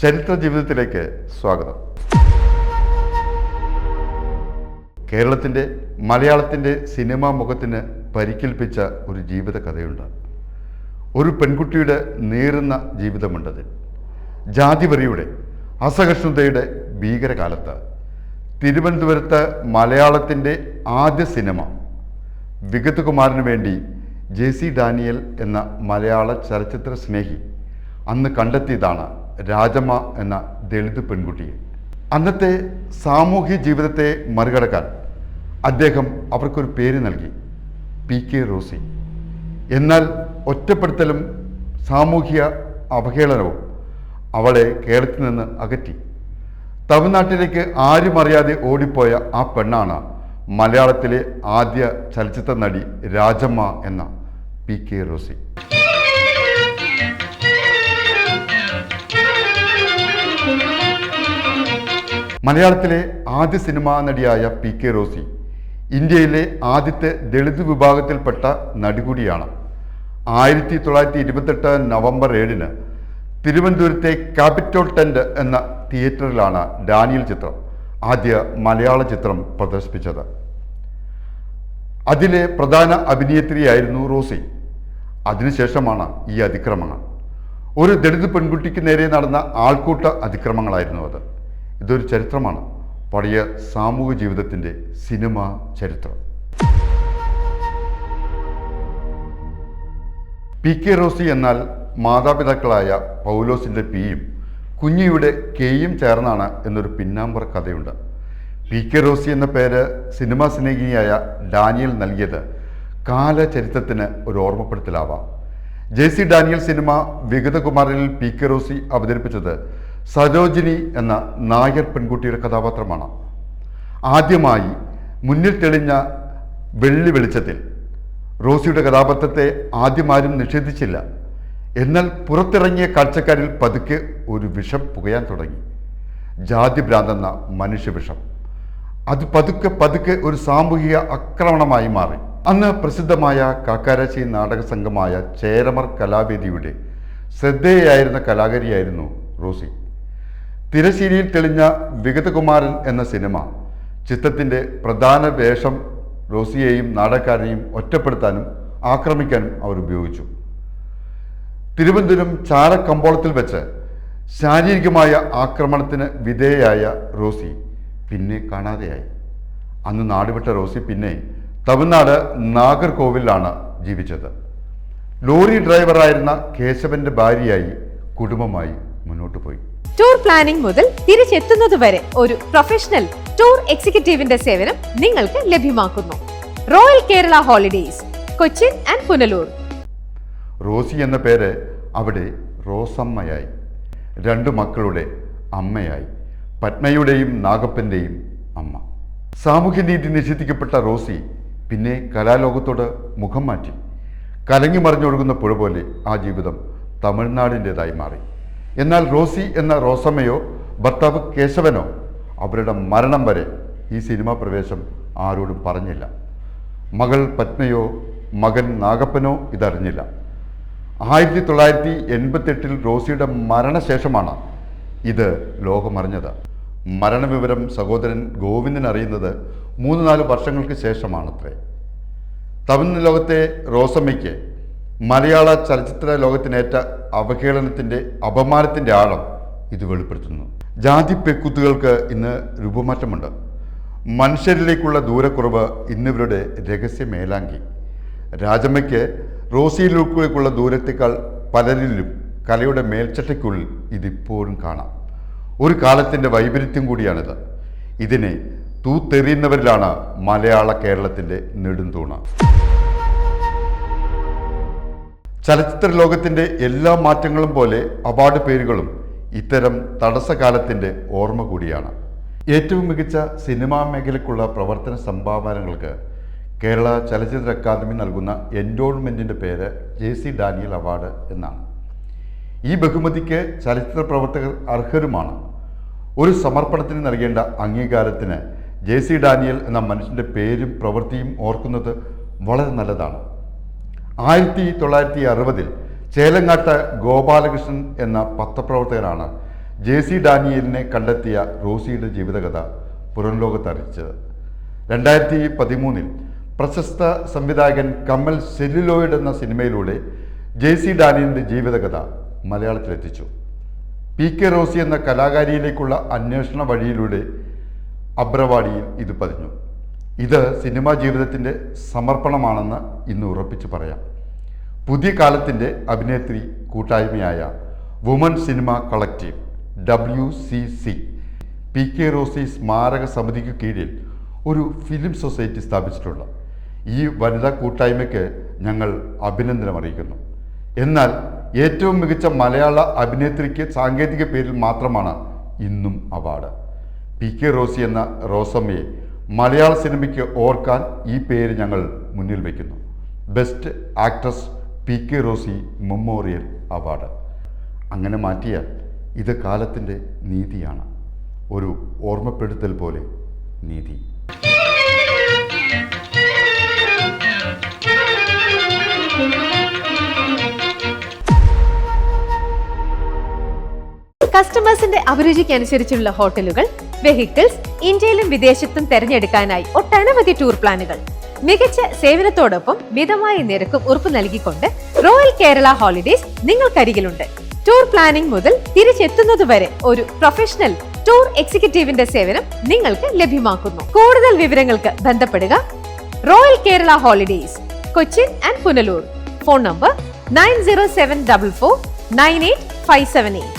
ചരിത്ര ജീവിതത്തിലേക്ക് സ്വാഗതം. കേരളത്തിന്റെ മലയാളത്തിന്റെ സിനിമാ മുഖത്തിന് പരിക്കേൽപ്പിച്ച ഒരു ജീവിത കഥയുണ്ട് ഒരു പെൺകുട്ടിയുടെ നേറുന്ന ജീവിതമുണ്ടത് ജാതിവരിയുടെ അസഹിഷ്ണുതയുടെ ഭീകരകാലത്ത്. തിരുവനന്തപുരത്ത് മലയാളത്തിന്റെ ആദ്യ സിനിമ. വിഗതകുമാറിന് വേണ്ടി ജെ സി ഡാനിയൽ എന്ന മലയാള ചലച്ചിത്ര സ്നേഹി അന്ന് കണ്ടെത്തിയതാണ് രാജമ്മ എന്ന ദളിത് പെൺകുട്ടിയെ. അന്നത്തെ സാമൂഹ്യ ജീവിതത്തെ മറികടക്കാൻ അദ്ദേഹം അവർക്കൊരു പേര് നൽകി പി കെ റോസി. എന്നാൽ ഒറ്റപ്പെടുത്തലും സാമൂഹ്യ അവഹേളനവും അവളെ കേരളത്തിൽ നിന്ന് അകറ്റി. തമിഴ്നാട്ടിലേക്ക് ആരും അറിയാതെ ഓടിപ്പോയ ആ പെണ്ണാണ് മലയാളത്തിലെ ആദ്യ ചലച്ചിത്ര നടി രാജമ്മ എന്ന പി കെ റോസി. മലയാളത്തിലെ ആദ്യ സിനിമാ നടിയായ പി കെ റോസി ഇന്ത്യയിലെ ആദ്യത്തെ ദളിത് വിഭാഗത്തിൽപ്പെട്ട നടി കൂടിയാണ് ആയിരത്തി തൊള്ളായിരത്തി ഇരുപത്തെട്ട് നവംബർ ഏഴിന് തിരുവനന്തപുരത്തെ ക്യാപിറ്റോൾ ടെന്റ് എന്ന തിയേറ്ററിലാണ് ഡാനിയൽ ചിത്രം ആദ്യ മലയാള ചിത്രം പ്രദർശിപ്പിച്ചത്. അതിലെ പ്രധാന അഭിനേത്രിയായിരുന്നു റോസി. അതിനുശേഷമാണ് ഈ അതിക്രമങ്ങൾ. ഒരു ദളിത് പെൺകുട്ടിക്ക് നേരെ നടന്ന ആൾക്കൂട്ട അതിക്രമങ്ങളായിരുന്നു അത്. ഇതൊരു ചരിത്രമാണ്. പഴയ സാമൂഹ്യ ജീവിതത്തിന്റെ സിനിമ ചരിത്രം. പി കെ റോസി എന്നാൽ മാതാപിതാക്കളായ പൗലോസിന്റെ പിയും കുഞ്ഞിയുടെ കെയും ചേർന്നാണ് എന്നൊരു പിന്നാമ്പർ കഥയുണ്ട്. പി കെ റോസി എന്ന പേര് സിനിമാ സ്നേഹിയായ ഡാനിയൽ നൽകിയത് കാലചരിത്രത്തിന് ഒരു ഓർമ്മപ്പെടുത്തലാവാം. ജെ സി ഡാനിയൽ സിനിമ വിഗതകുമാരനിൽ പി കെ റോസി അവതരിപ്പിച്ചത് സരോജിനി എന്ന നായർ പെൺകുട്ടിയുടെ കഥാപാത്രമാണ്. ആദ്യമായി മുന്നിൽ തെളിഞ്ഞ വെള്ളി വെളിച്ചത്തിൽ റോസിയുടെ കഥാപാത്രത്തെ ആദ്യമാരും നിഷേധിച്ചില്ല. എന്നാൽ പുറത്തിറങ്ങിയ കാഴ്ചക്കാരിൽ പതുക്കെ ഒരു വിഷം പുകയാൻ തുടങ്ങി. ജാതി ഭ്രാന്തെന്ന മനുഷ്യവിഷം. അത് പതുക്കെ പതുക്കെ ഒരു സാമൂഹിക ആക്രമണമായി മാറി. അന്ന് പ്രസിദ്ധമായ കാക്കാരാശി നാടക സംഘമായ ചേരമർ കലാവേദിയുടെ ശ്രദ്ധേയായിരുന്ന കലാകാരിയായിരുന്നു റോസി. തിരശ്ശേരിയിൽ തെളിഞ്ഞ വിഗതകുമാരൻ എന്ന സിനിമ ചിത്രത്തിന്റെ പ്രധാന വേഷം റോസിയെയും നാടകക്കാരനെയും ഒറ്റപ്പെടുത്താനും ആക്രമിക്കാനും അവർ ഉപയോഗിച്ചു. തിരുവനന്തപുരം ചാരക്കമ്പോളത്തിൽ വെച്ച് ശാരീരികമായ ആക്രമണത്തിന് വിധേയയായ റോസി പിന്നെ കാണാതെയായി. അന്ന് നാടുവിട്ട റോസി പിന്നെ തമിഴ്നാട് നാഗർകോവിലാണ് ജീവിച്ചത്. ലോറി ഡ്രൈവറായിരുന്ന കേശവന്റെ ഭാര്യയായി കുടുംബമായി. മുന്നോട്ട് പോയി. ടൂർ പ്ലാനിംഗ് മുതൽ തിരിച്ചെത്തുന്നത് വരെ ഒരു പ്രൊഫഷണൽ ടൂർ എക്സിക്യൂട്ടീവിന്റെ സേവനം നിങ്ങൾക്ക് ലഭ്യമാക്കുന്നു. Royal Kerala holidays Cochin and Punalur Rosy എന്ന പേര് അവിടെ റോസമ്മയായി രണ്ടു മക്കളുടെ അമ്മയായി പത്മയുടെയും നാഗപ്പന്റെയും അമ്മ. സാമൂഹ്യനീതി നിഷേധിക്കപ്പെട്ട റോസി പിന്നെ കലാലോകത്തോട് മുഖം മാറ്റി കലങ്ങി മറിഞ്ഞൊഴുകുന്ന പുഴ പോലെ ആ ജീവിതം തമിഴ്നാടിന്റെതായി മാറി. എന്നാൽ റോസി എന്ന റോസമ്മയോ ഭർത്താവ് കേശവനോ അവരുടെ മരണം വരെ ഈ സിനിമാ പ്രവേശം ആരോടും പറഞ്ഞില്ല. മകൾ പത്മയോ മകൻ നാഗപ്പനോ ഇതറിഞ്ഞില്ല. ആയിരത്തി തൊള്ളായിരത്തി എൺപത്തെട്ടിൽ റോസിയുടെ മരണശേഷമാണ് ഇത് ലോകമറിഞ്ഞത്. മരണവിവരം സഹോദരൻ ഗോവിന്ദൻ അറിയുന്നത് മൂന്ന് നാല് വർഷങ്ങൾക്ക് ശേഷമാണത്രേ. തമിഴ് ലോകത്തെ റോസമ്മയ്ക്ക് മലയാള ചലച്ചിത്ര ലോകത്തിനേറ്റ അവഹേളനത്തിന്റെ അപമാനത്തിന്റെ ആഴം ഇത് വെളിപ്പെടുത്തുന്നു. ജാതി പെക്കുത്തുകൾക്ക് ഇന്ന് രൂപമാറ്റമുണ്ട്. മനുഷ്യരിലേക്കുള്ള ദൂരക്കുറവ് ഇന്നിവരുടെ രഹസ്യ മേലാങ്കി. രാജമ്മയ്ക്ക് റോസിയിലേക്കുള്ള ദൂരത്തേക്കാൾ പലരിലും കലയുടെ മേൽച്ചട്ടയ്ക്കുള്ളിൽ ഇതിപ്പോഴും കാണാം. ഒരു കാലത്തിന്റെ വൈപരീത്യം കൂടിയാണിത്. ഇതിനെ തൂത്തെറിയുന്നവരിലാണ് മലയാള കേരളത്തിന്റെ നെടുന്തൂണ്. ചലച്ചിത്ര ലോകത്തിന്റെ എല്ലാ മാറ്റങ്ങളും പോലെ അവാർഡ് പേരുകളും ഇത്തരം തടസ്സകാലത്തിന്റെ ഓർമ്മ കൂടിയാണ്. ഏറ്റവും മികച്ച സിനിമാ മേഖലയ്ക്കുള്ള പ്രവർത്തന സംഭാവനകൾക്ക് കേരള ചലച്ചിത്ര അക്കാദമി നൽകുന്ന എൻഡോൾമെന്റിന്റെ പേര് ജെ സി ഡാനിയൽ അവാർഡ് എന്നാണ്. ഈ ബഹുമതിക്ക് ചലച്ചിത്ര പ്രവർത്തകർ അർഹരുമാണ്. ഒരു സമർപ്പണത്തിന് നൽകേണ്ട അംഗീകാരത്തിന് ജെ സി ഡാനിയൽ എന്ന മനുഷ്യന്റെ പേരും പ്രവൃത്തിയും ഓർക്കുന്നത് വളരെ നല്ലതാണ്. ആയിരത്തി തൊള്ളായിരത്തി അറുപതിൽ ചേലങ്ങാട്ട് ഗോപാലകൃഷ്ണൻ എന്ന പത്രപ്രവർത്തകനാണ് ജെ സി ഡാനിയലിനെ കണ്ടെത്തിയ റോസിയുടെ ജീവിതകഥ പുറംലോകത്ത് അറിയിച്ചത് രണ്ടായിരത്തി പതിമൂന്നിൽ പ്രശസ്ത സംവിധായകൻ കമൽ സെല്ലുലോയിഡ് എന്ന സിനിമയിലൂടെ ജെ സി ഡാനിയലിന്റെ ജീവിതകഥ മലയാളത്തിലെത്തിച്ചു. പി കെ റോസി എന്ന കലാകാരിയിലേക്കുള്ള അന്വേഷണ വഴിയിലൂടെ അബ്രവാടിയിൽ ഇത് പതിഞ്ഞു. ഇത് സിനിമാ ജീവിതത്തിന്റെ സമർപ്പണമാണെന്ന് ഇന്ന് ഉറപ്പിച്ചു പറയാം. പുതിയ കാലത്തിന്റെ അഭിനേത്രി കൂട്ടായ്മയായ woman cinema collective W C C P K Rosy സ്മാരക സമിതിക്ക് കീഴിൽ ഒരു ഫിലിം സൊസൈറ്റി സ്ഥാപിച്ചിട്ടുള്ള ഈ വനിതാ കൂട്ടായ്മയ്ക്ക് ഞങ്ങൾ അഭിനന്ദനം അറിയിക്കുന്നു എന്നാൽ ഏറ്റവും മികച്ച മലയാള അഭിനേത്രിക്ക് സാങ്കേതിക പേരിൽ മാത്രമാണ് ഇന്നും അവാർഡ്. പി കെ റോസി എന്ന റോസമ്മയെ മലയാള സിനിമയ്ക്ക് ഓർക്കാൻ ഈ പേര് ഞങ്ങൾ മുന്നിൽ വയ്ക്കുന്നു best actress P K Rosy memorial award അങ്ങനെ മാറ്റിയാൽ ഇത് കാലത്തിന്റെ നീതിയാണ്. ഒരു ഓർമ്മപ്പെടുത്തൽ പോലെ നീതി. കസ്റ്റമേഴ്സിന്റെ അഭിരുചിക്ക് അനുസരിച്ചുള്ള ഹോട്ടലുകൾ വെഹിക്കിൾസ് ഇന്ത്യയിലും വിദേശത്തും തെരഞ്ഞെടുക്കാനായി ഒട്ടനവധി ടൂർ പ്ലാനുകൾ. മികച്ച സേവനത്തോടൊപ്പം മിതമായ നിരക്കും ഉറപ്പു നൽകിക്കൊണ്ട് റോയൽ കേരള ഹോളിഡേസ് നിങ്ങൾക്കരികിലുണ്ട്. ടൂർ പ്ലാനിംഗ് മുതൽ തിരിച്ചെത്തുന്നത് വരെ ഒരു പ്രൊഫഷണൽ ടൂർ എക്സിക്യൂട്ടീവിന്റെ സേവനം നിങ്ങൾക്ക് ലഭ്യമാക്കുന്നു. കൂടുതൽ വിവരങ്ങൾക്ക് ബന്ധപ്പെടുക royal Kerala holidays Cochin and Punalur. Phone number nine zero seven double four nine eight five seven eight.